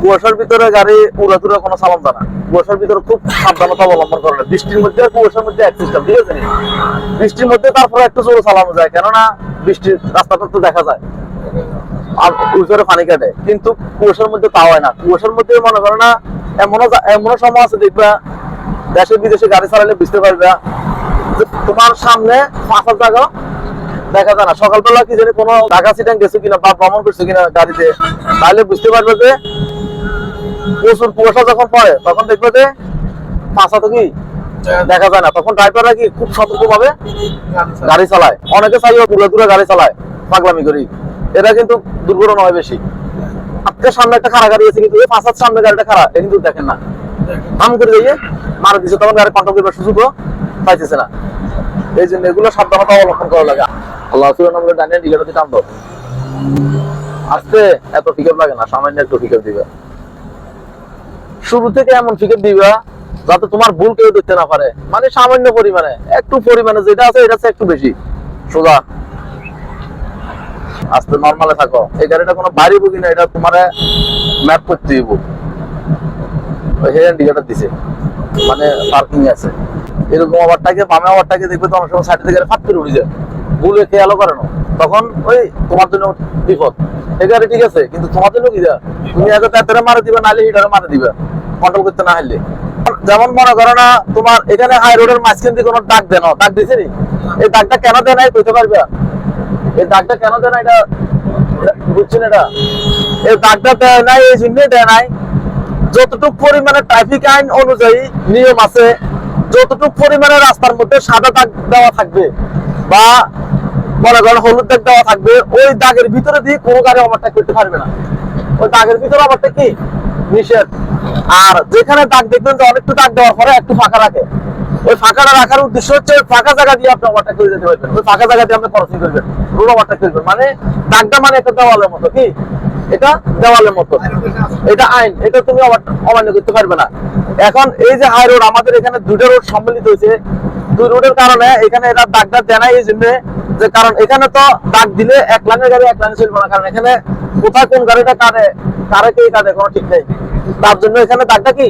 কুয়াশার ভিতরে গাড়ি উড়াতুরা কোনো চালান জানা কুয়াশার ভিতরে খুব সাবধানতা অবলম্বন করে বৃষ্টির মধ্যে কুয়াশার মধ্যে এক সিস্টেম ঠিক আছে বৃষ্টির মধ্যে তারপরে একটু জোরে চালানো যায়, কেননা বৃষ্টির রাস্তাটা তো দেখা যায়। আর উপরে পানি কাটে। কিন্তু কুয়াশার মধ্যে তা হয় না। কুয়াশার মধ্যে মনে করো না, এমনও এমনও সময় আছে দেখবা, দেশে বিদেশে গাড়ি চালালে বুঝতে পারবে তোমার সামনে ফাঁসার জায়গা দেখা যায় না। সকালবেলা কি জানি কোনো ঢাকা সিটাং গেছো কিনা বা ভ্রমণ করছ কিনা গাড়িতে, তাহলে বুঝতে পারবে যে প্রচুর কুয়াশা যখন পড়ে, তখন দেখবে যে ফাঁসা তো কি দেখা যায় না। তখন ড্রাইভাররা কি খুব সতর্ক ভাবে গাড়ি চালায়। অনেকে চাইও দূরে দূরে গাড়ি চালায়, পাগলামি করি। এটা কিন্তু দুর্ঘটনা হয় বেশি। আপনার সামনে একটা খারাপ গাড়ি আছে, কিন্তু পাঁচার সামনে গাড়িটা খারাপ এটা কিন্তু দেখেন না। আম করে দিয়ে মারা দিচ্ছে তখন গাড়ি কন্ট্রোল করবার সুযোগও পাইতেছে না। এই জন্য এগুলো সাবধানতা অবলম্বন করা লাগে। আল্লাহ সুরের নামলে ডানিয়া ডিগেটা টান দাও আস্তে এত টিকেট লাগে না, সামান্য একটু টিকেট দিবে। শুরু থেকে এমন টিকেট দিবা যাতে তোমার ভুল কেউ দেখতে না পারে। মানে সামান্য পরিমাণে, একটু পরিমাণে যেটা আছে এটা একটু বেশি। সোজা। আস্তে নর্মালে থাকো। এই গাড়িটা কোনো বাড়ি বুকি না, এটা তোমার ম্যাপ করতে দিব ওই হেড ইন্ডিকেটর দিছে। মানে পার্কিং আছে। এরকম ওভারটাকে বামে ওভারটাকে দেখবে তো অনেক সময় সাইড থেকে ফাট করে উঠে যায়। ভুলে খেয়ালও করে না। তখন ওই তোমার জন্য বিপদ। এই গাড়ি ঠিক আছে, কিন্তু তোমার জন্য দেয়া তুমি আগে তাড়াতাড়ি মারে দিবে, নাহলে হিটারে মারে দিবে। কন্ট্রোল করতে না হারলে যেমন মনে করো না, তোমার এখানে হাই রোডের মাঝখান দিয়ে কোনো দাগ দেন দাগ দিছে নি? এই দাগটা কেন দেয় নাই কইতে পারবে? এই দাগটা কেন দেয় না, এটা এটা বুঝছেন এটা? এই দাগটা দেয় নাই, এই জন্যই দেয় নাই। যতটুকু পরিমাণে ট্রাফিক আইন অনুযায়ী নিয়ম আছে, যতটুকু পরিমাণে রাস্তার মধ্যে সাদা দাগ দেওয়া থাকবে বা মনে করেন হলুদ দাগ দেওয়া থাকবে, ওই দাগের ভিতরে দিয়ে কোনো গাড়ি ওভারটেক করতে পারবে না। ওই দাগের ভিতরে ওভারটেক কি? নিষেধ। আর যেখানে দাগ দেখবেন যে অনেকটু দাগ দেওয়ার পরে একটু ফাঁকা রাখে। ওই ফাঁকাটা রাখার উদ্দেশ্য হচ্ছে ফাঁকা জায়গা দিয়ে আপনি ওভারটেক করে যেতে পারবেন। ওই ফাঁকা জায়গা দিয়ে আপনি ক্রসিং করবেন। রোড ওভারটেক করবেন। মানে দাগটা মানে একটা দেওয়ালের মতো, কি? এটা দেওয়ালের মতো। এটা আইন। এটা তুমি অমা- অমান্য করতে পারবে না। এখন এই যে হাই রোড আমাদের এখানে দুটো রোড সম্মিলিত হয়েছে। দুই রোডের কারণে এখানে এটা দাগটা দেয় না, এই জন্য যে কারণ এখানে তো দাগ দিলে এক লাইনের গাড়ি, এক লাইনে চলবে না। কারণ এখানে কোথায় কোন গাড়িটা কাটে, কারে কে কাটে, কোনো ঠিক নেই। তার জন্য এখানে দাগটা কি?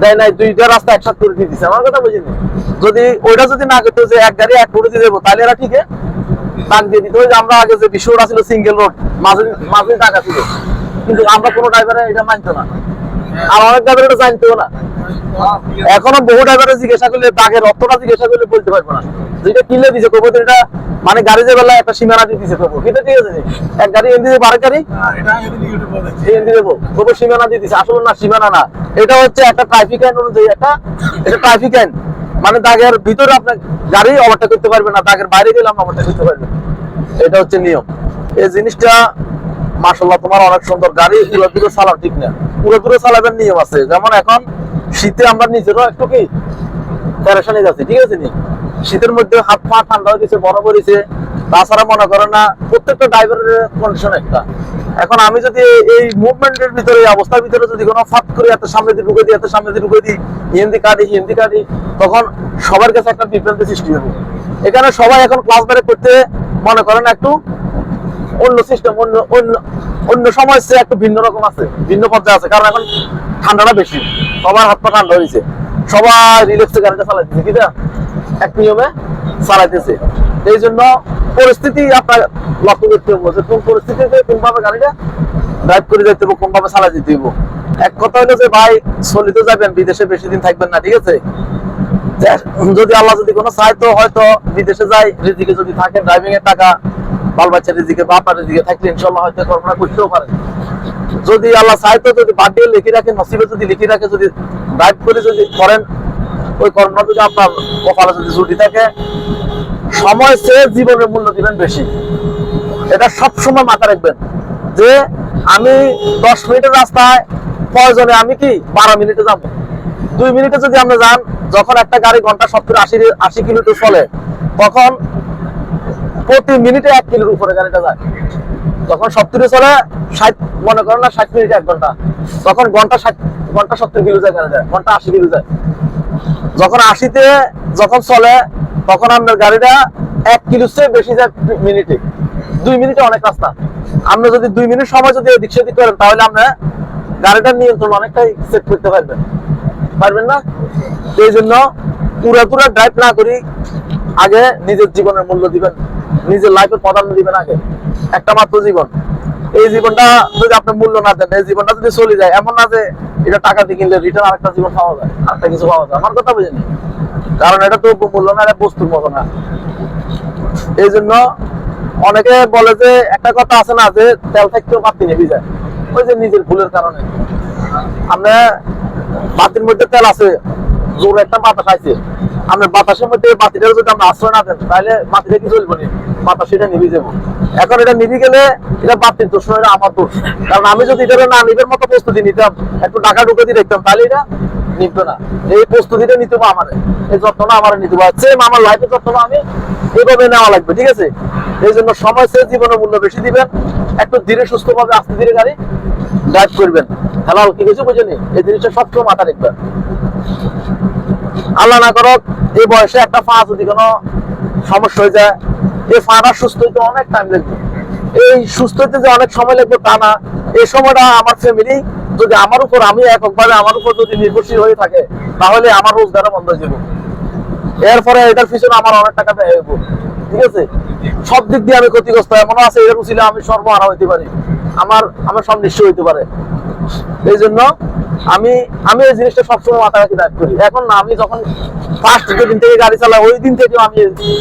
দেয় নাই, দুইটা রাস্তা একসাথে করে দিয়ে দিচ্ছে আমার কথা বুঝিনি যদি ওইটা যদি না করতো যে এক গাড়ি এক করে দিয়ে দেবো, তাহলে এরা ঠিক দাগ দিয়ে দিত। যে আমরা আগে যে বিশ্ব রোড ছিল সিঙ্গেল রোড মাঝে মাঝে টাকা ছিল। কিন্তু আমরা কোনো ড্রাইভারে এটা মানতো না। আর অনেক ড্রাইভার এটা জানতেও না। এখনও বহু ড্রাইভারে জিজ্ঞাসা করলে দাগের অর্থটা জিজ্ঞাসা করলে বলতে পারব না। যেটা কিনলে দিছে কবো এটা মানে গাড়ি যে বেলা একটা সীমানা দিয়ে দিছে কবো কিন্তু ঠিক আছে এক গাড়ি এনে দিতে আরেক গাড়ি? এনে দেবো কবো সীমানা দিয়ে দিছে। আসলে না সীমানা না। এটা হচ্ছে একটা ট্রাফিক আইন অনুযায়ী একটা এটা ট্রাফিক আইন মানে দাগের ভিতরে আপনার গাড়ি ওভারটেক করতে পারবে না দাগের বাইরে গেলে আমরা ওভারটেক করতে পারবে এটা হচ্ছে নিয়ম। এই জিনিসটা মাসাল্লাহ তোমার অনেক সুন্দর। গাড়ি উড়া দূরে চালাও ঠিক না। পুরো দূরে চালাবেন নিয়ম আছে। যেমন এখন শীতে আমরা নিজেরও একটু কি প্যারেশানি যাচ্ছি, ঠিক আছে নি? শীতের মধ্যে হাত পা ঠান্ডা হয়ে গেছে, বড় পড়েছে। তাছাড়া মনে করেন না, প্রত্যেকটা ড্রাইভারের কন্ডিশন একটা। এখন আমি যদি এই মুভমেন্টের ভিতরে, এই অবস্থার ভিতরে যদি কোনো ফাট করে, এত সামনে দিয়ে ঢুকে দিই, এত সামনে দিয়ে ঢুকে দিই হিন্দি কাটি হিন্দি কাটি, তখন সবার কাছে একটা বিভ্রান্তি সৃষ্টি হবে। এখানে সবাই এখন ক্লাস বেড়ে করতে মনে করেন একটু অন্য সিস্টেম অন্য অন্য অন্য সময় সে একটু ভিন্ন রকম আছে, ভিন্ন পর্যায়ে আছে, কারণ এখন ঠান্ডাটা বেশি। সবার হাত পা ঠান্ডা হয়েছে সবাই রিল্যাক্সে গাড়িটা চালাইতেছে কি না? এক নিয়মে চালাইতেছে। এই জন্য পরিস্থিতি আপনার লক্ষ্য করতে হবে যে কোন পরিস্থিতিতে কোনভাবে গাড়িটা ড্রাইভ করে যেতে হবে, কোনভাবে চালাই যেতে হবে। এক কথা হলো যে ভাই, চলিতে যাবেন, বিদেশে বেশি দিন থাকবেন না, ঠিক আছে? যদি আল্লাহ যদি কোনো চায় তো হয়তো বিদেশে যাই, রিজিকে যদি থাকে ড্রাইভিং এর টাকা, বাল বাচ্চা রিজিকে বা আপনার রিজিকে থাকলে ইনশাল্লাহ হয়তো কল্পনা করতেও পারেন। যদি আল্লাহ চায় তো যদি বার্থডে লিখে রাখে, নসিবে যদি লিখে রাখে, যদি ড্রাইভ করে যদি করেন, ওই কর্ম যদি আপনার কপালে যদি জুটি থাকে, সময় সে জীবনের মূল্য দিবেন বেশি। এটা সব সময় মাথা রাখবেন যে আমি দশ মিনিটের রাস্তায় প্রয়োজনে আমি কি বারো মিনিটে যাব? দুই মিনিটে যদি আপনি যান, যখন একটা গাড়ি ঘণ্টা সত্তর আশি আশি কিলোমিটার চলে, তখন প্রতি মিনিটে এক কিলোর উপরে গাড়িটা যায়। যখন সত্তরে চলে, ষাট, মনে করেন না, ষাট মিনিটে এক ঘণ্টা। তখন ঘণ্টা ষাট, ঘণ্টা সত্তর কিলো যায় যায়, ঘণ্টা আশি কিলো যায়। যখন আশিতে যখন চলে, তখন আপনার গাড়িটা এক কিলো চেয়ে বেশি যায় মিনিটে। দুই মিনিটে অনেক রাস্তা। আপনি যদি দুই মিনিট সময় যদি এদিক সেদিক করেন, তাহলে আপনি গাড়িটার নিয়ন্ত্রণ অনেকটাই সেট করতে পারবেন। পারবেন না? এই জন্য পুরা পুরা ড্রাইভ না করি, আগে নিজের জীবনের মূল্য দিবেন। নিজের লাইফের প্রাধান্য দিবেন আগে। একটা মাত্র জীবন। এই জীবনটা যদি আপনি মূল্য না দেন, এই জীবনটা যদি চলে যায়, এমন না যে এটা টাকা দিয়ে কিনলে রিটার্ন আরেকটা জীবন পাওয়া যায়, আরেকটা কিছু পাওয়া যায়। আমার কথা বুঝেনি কারণ এটা তো মূল্য না, এটা বস্তুর মতো না। এই জন্য অনেকে বলে যে, একটা কথা আছে না যে, তেল থাকতেও বাতি নেবি যায়। ওই যে নিজের ভুলের কারণে। আমরা বাতির মধ্যে তেল আছে, জোর একটা বাতাস আছে আমরা বাতাসের মধ্যে বাতিটা যদি আমরা আশ্রয় না দেন, তাহলে বাতিটা কি চলবে না? বাতাস এটা নিভে যাব। এখন এটা নিভে গেলে এটা বাতির দোষ আমার দোষ। কারণ আমি যদি এটা না নিবের মতো প্রস্তুতি নিতাম, একটু টাকা ঢুকে দিয়ে দেখতাম, তাহলে এটা নিবে না। এই প্রস্তুতিটা নিতে হবে আমার। এই যত্নটা আমার নিতে হবে। সেম আমার লাইফের যত্ন আমি এভাবে নেওয়া লাগবে, ঠিক আছে? এই জন্য সময় সে জীবনের মূল্য বেশি দিবেন। একটু ধীরে সুস্থ ভাবে আস্তে ধীরে গাড়ি ড্রাইভ করবেন। হেলাল, কি কিছু বুঝেনি? এই জিনিসটা সবসময় মাথা রাখবেন। আল্লাহ না করক, এই বয়সে একটা পা যদি কোনো সমস্যা হয়ে যায়, এই পাটা সুস্থ হইতে অনেক টাইম লাগবে। এই সুস্থ হইতে যে অনেক সময় লাগবে তা না। এই সময়টা আমার ফ্যামিলি যদি আমার উপর আমি এককভাবে আমার উপর যদি নির্ভরশীল হয়ে থাকে, তাহলে আমার রোজগারও বন্ধ হয়ে যাবে। এরপরে এটার পিছনে আমার অনেক টাকা ব্যয় হইব। ঠিক আছে? সব দিক দিয়ে আমি ক্ষতিগ্রস্ত, এমনও আছে এরকম ছিল আমি সর্বহারা হইতে পারি। আমার আমার সব নিশ্চয় হইতে পারে। এই জন্য আমি আমি এই জিনিসটা সবসময় মাথা রাখি দায়িত্ব করি। এখন না, আমি যখন ফার্স্ট যেদিন থেকে গাড়ি চালাই, ওই দিন থেকে আমি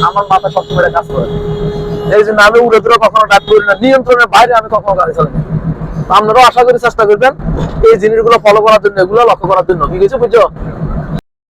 আমার মাথা সবসময় কাজ করে। এই জন্য আমি উড়ে দূরে কখনো ডাক করি না। নিয়ন্ত্রণের বাইরে আমি কখনো গাড়ি চালাই আপনারাও আশা করি চেষ্টা করবেন এই জিনিসগুলো ফলো করার জন্য, এগুলো লক্ষ্য করার জন্য। কি কিছু বুঝছ?